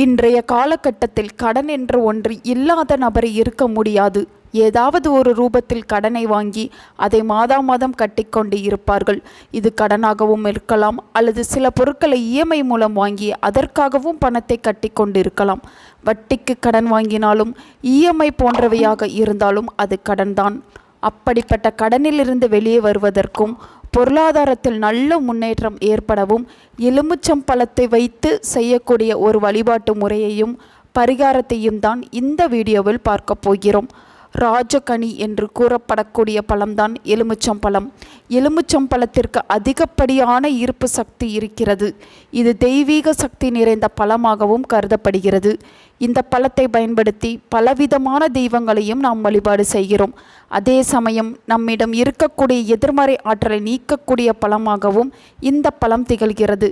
இன்றைய காலகட்டத்தில் கடன் என்ற ஒன்று இல்லாத நபர் இருக்க முடியாது. ஏதாவது ஒரு ரூபத்தில் கடனை வாங்கி அதை மாதா மாதம் கட்டிக்கொண்டு இருப்பார்கள். இது கடனாகவும் இருக்கலாம் அல்லது சில பொருட்களை இஎம்ஐ மூலம் வாங்கி அதற்காகவும் பணத்தை கட்டிக்கொண்டு இருக்கலாம் வட்டிக்கு கடன் வாங்கினாலும் இஎம்ஐ போன்றவையாக இருந்தாலும் அது கடன்தான். அப்படிப்பட்ட கடனிலிருந்து வெளியே வருவதற்கும் பொருளாதாரத்தில் நல்ல முன்னேற்றம் ஏற்படவும் எலுமிச்சம் பழத்தை வைத்து செய்யக்கூடிய ஒரு வழிபாட்டு முறையையும் பரிகாரத்தையும் தான் இந்த வீடியோவில் பார்க்க போகிறோம். ராஜகனி என்று கூறப்படக்கூடிய பழம்தான் எலுமிச்சம்பழம் எலுமிச்சம்பழத்திற்கு அதிகப்படியான ஈர்ப்பு சக்தி இருக்கிறது. இது தெய்வீக சக்தி நிறைந்த பழமாகவும் கருதப்படுகிறது. இந்த பழத்தை பயன்படுத்தி பலவிதமான தெய்வங்களையும் நாம் வழிபாடு செய்கிறோம். அதே சமயம் நம்மிடம் இருக்கக்கூடிய எதிர்மறை ஆற்றலை நீக்கக்கூடிய பழமாகவும் இந்த பழம் திகழ்கிறது.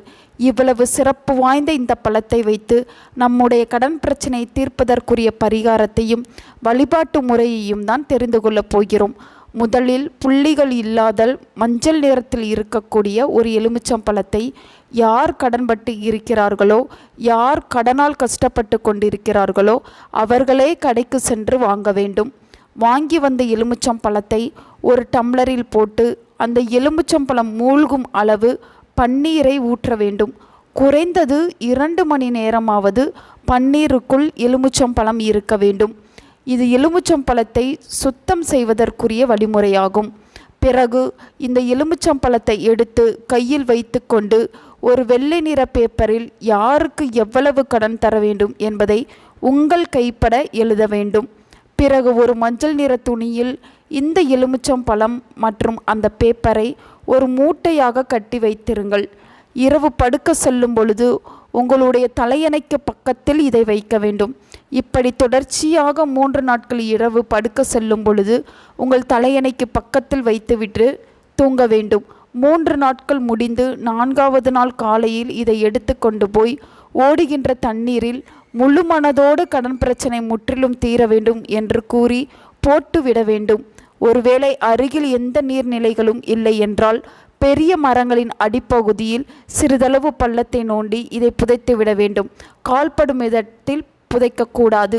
இவ்வளவு சிறப்பு வாய்ந்த இந்த பழத்தை வைத்து நம்முடைய கடன் பிரச்சனை தீர்ப்பதற்குரிய பரிகாரத்தையும் வழிபாட்டு முறையையும் தான் தெரிந்து கொள்ளப் போகிறோம். முதலில் புள்ளிகள் இல்லாதல் மஞ்சள் நிறத்தில் இருக்கக்கூடிய ஒரு எலுமிச்சம்பழத்தை யார் கடன்பட்டு இருக்கிறார்களோ யார் கடனால் கஷ்டப்பட்டு கொண்டிருக்கிறார்களோ அவர்களே கடைக்கு சென்று வாங்க வேண்டும். வாங்கி வந்த எலுமிச்சம்பழத்தை ஒரு டம்ளரில் போட்டு அந்த எலுமிச்சம்பழம் மூழ்கும் அளவு பன்னீரை ஊற்ற வேண்டும். குறைந்தது இரண்டு மணி நேரமாவது பன்னீருக்குள் எலுமிச்சம்பழம் இருக்க வேண்டும். இது எலுமிச்சம்பழத்தை சுத்தம் செய்வதற்குரிய வழிமுறையாகும். பிறகு இந்த எலுமிச்சம்பழத்தை எடுத்து கையில் வைத்துக்கொண்டு ஒரு வெள்ளை நிற பேப்பரில் யாருக்கு எவ்வளவு கடன் தர வேண்டும் என்பதை உங்கள் கைப்பட எழுத வேண்டும். பிறகு ஒரு மஞ்சள் நிற துணியில் இந்த எலுமிச்சம்பழம் மற்றும் அந்த பேப்பரை ஒரு மூட்டையாக கட்டி வைத்திருங்கள். இரவு படுக்க செல்லும் பொழுது உங்களுடைய தலையணைக்கு பக்கத்தில் இதை வைக்க வேண்டும். இப்படி தொடர்ச்சியாக மூன்று நாட்கள் இரவு படுக்க செல்லும் பொழுது உங்கள் தலையணைக்கு பக்கத்தில் வைத்துவிட்டு தூங்க வேண்டும். மூன்று நாட்கள் முடிந்து நான்காவது நாள் காலையில் இதை எடுத்து கொண்டு போய் ஓடுகின்ற தண்ணீரில் முழு மனதோடு கடன் பிரச்சனை முற்றிலும் தீர வேண்டும் என்று கூறி போட்டுவிட வேண்டும். ஒருவேளை அருகில் எந்த நீர்நிலைகளும் இல்லை என்றால் பெரிய மரங்களின் அடிப்பகுதியில் சிறிதளவு பள்ளத்தை நோண்டி இதை புதைத்து விட வேண்டும். கால்படும் இடத்தில் புதைக்கக்கூடாது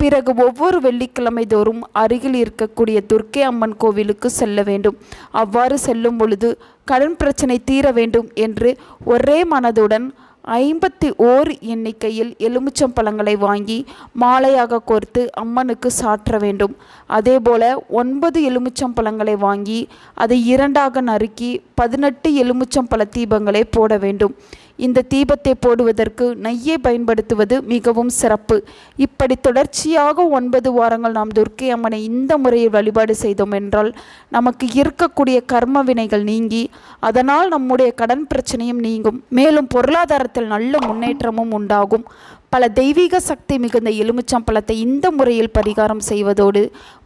பிறகு ஒவ்வொரு வெள்ளிக்கிழமை தோறும் அருகில் இருக்கக்கூடிய துர்க்கை அம்மன் கோவிலுக்கு செல்ல வேண்டும். அவ்வாறு செல்லும் பொழுது கடன் பிரச்சனை தீர வேண்டும் என்று ஒரே மனதுடன் ஐம்பத்தி ஓர் எண்ணிக்கையில் எலுமிச்சம் பழங்களை வாங்கி மாலையாக கோர்த்து அம்மனுக்கு சாற்ற வேண்டும். அதேபோல ஒன்பது எலுமிச்சம் பழங்களை வாங்கி அதை இரண்டாக நறுக்கி பதினெட்டு எலுமிச்சம்பழ தீபங்களை போட வேண்டும். இந்த தீபத்தை போடுவதற்கு நெய்யை பயன்படுத்துவது மிகவும் சிறப்பு. இப்படி தொடர்ச்சியாக ஒன்பது வாரங்கள் நாம் துர்க்கை அம்மனை இந்த முறையில் வழிபாடு செய்தோம் என்றால் நமக்கு இருக்கக்கூடிய கர்ம வினைகள் நீங்கி அதனால் நம்முடைய கடன் பிரச்சனையும் நீங்கும். மேலும் பொருளாதார பொருளாதாரத்தில் நல்ல முன்னேற்றமும் உண்டாகும். பல தெய்வீக சக்தி மிகுந்த எலுமிச்சம்பழத்தை இந்த முறையில் பரிகாரம் செய்வதோடு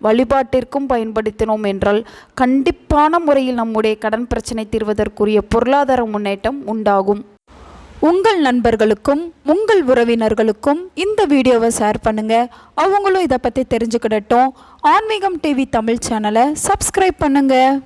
வழிபாட்டிற்கும் பயன்படுத்தினோம் என்றால் கண்டிப்பான முறையில் நம்முடைய கடன் பிரச்சனை தீர்வதற்குரிய பொருளாதார முன்னேற்றம் உண்டாகும். உங்கள் நண்பர்களுக்கும் உங்கள் உறவினர்களுக்கும் இந்த வீடியோவை ஷேர் பண்ணுங்கள் அவங்களும் இதை பற்றி தெரிஞ்சுக்கிடட்டும். ஆன்மீகம் டிவி தமிழ் சேனலை சப்ஸ்கிரைப் பண்ணுங்கள்